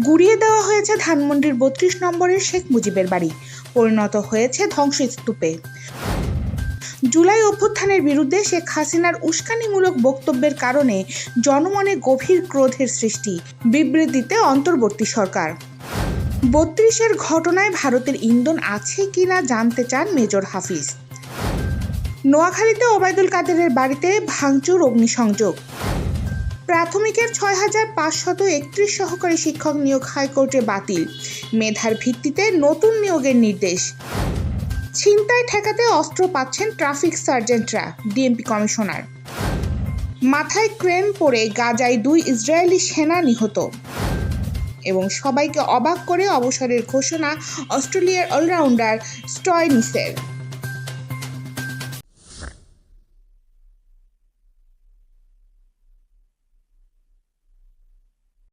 গুড়িয়ে দেওয়া হয়েছে ধানমন্ডির বত্রিশ নম্বরের শেখ মুজিবের বাড়ি। পরিণত হয়েছে ধ্বংসস্তূপে। জুলাই অভ্যুত্থানের বিরুদ্ধে শেখ হাসিনার উস্কানিমূলক বক্তব্যের কারণে জনমনে গভীর ক্রোধের সৃষ্টি, বিবৃতিতে অন্তর্বর্তী সরকার। বত্রিশের ঘটনায় ভারতের ইন্ধন আছে কিনা জানতে চান মেজর হাফিজ। নোয়াখালীতে ওবায়দুল কাদেরের বাড়িতে ভাঙচুর, অগ্নিসংযোগ। প্রাথমিকের ছয় হাজার পাঁচশত একত্রিশ সহকারী শিক্ষক নিয়োগ হাইকোর্টে বাতিল। মেধার ভিত্তিতে নতুন নিয়োগের নির্দেশ। ছিনতাই ঠেকাতে অস্ত্র পাচ্ছেন ট্রাফিক সার্জেন্টরা, ডিএমপি কমিশনার। মাথায় ক্রেন পড়ে গাজায় দুই ইসরায়েলি সেনা নিহত। এবং সবাইকে অবাক করে অবসরের ঘোষণা অস্ট্রেলিয়ার অলরাউন্ডার স্টয়নিসের।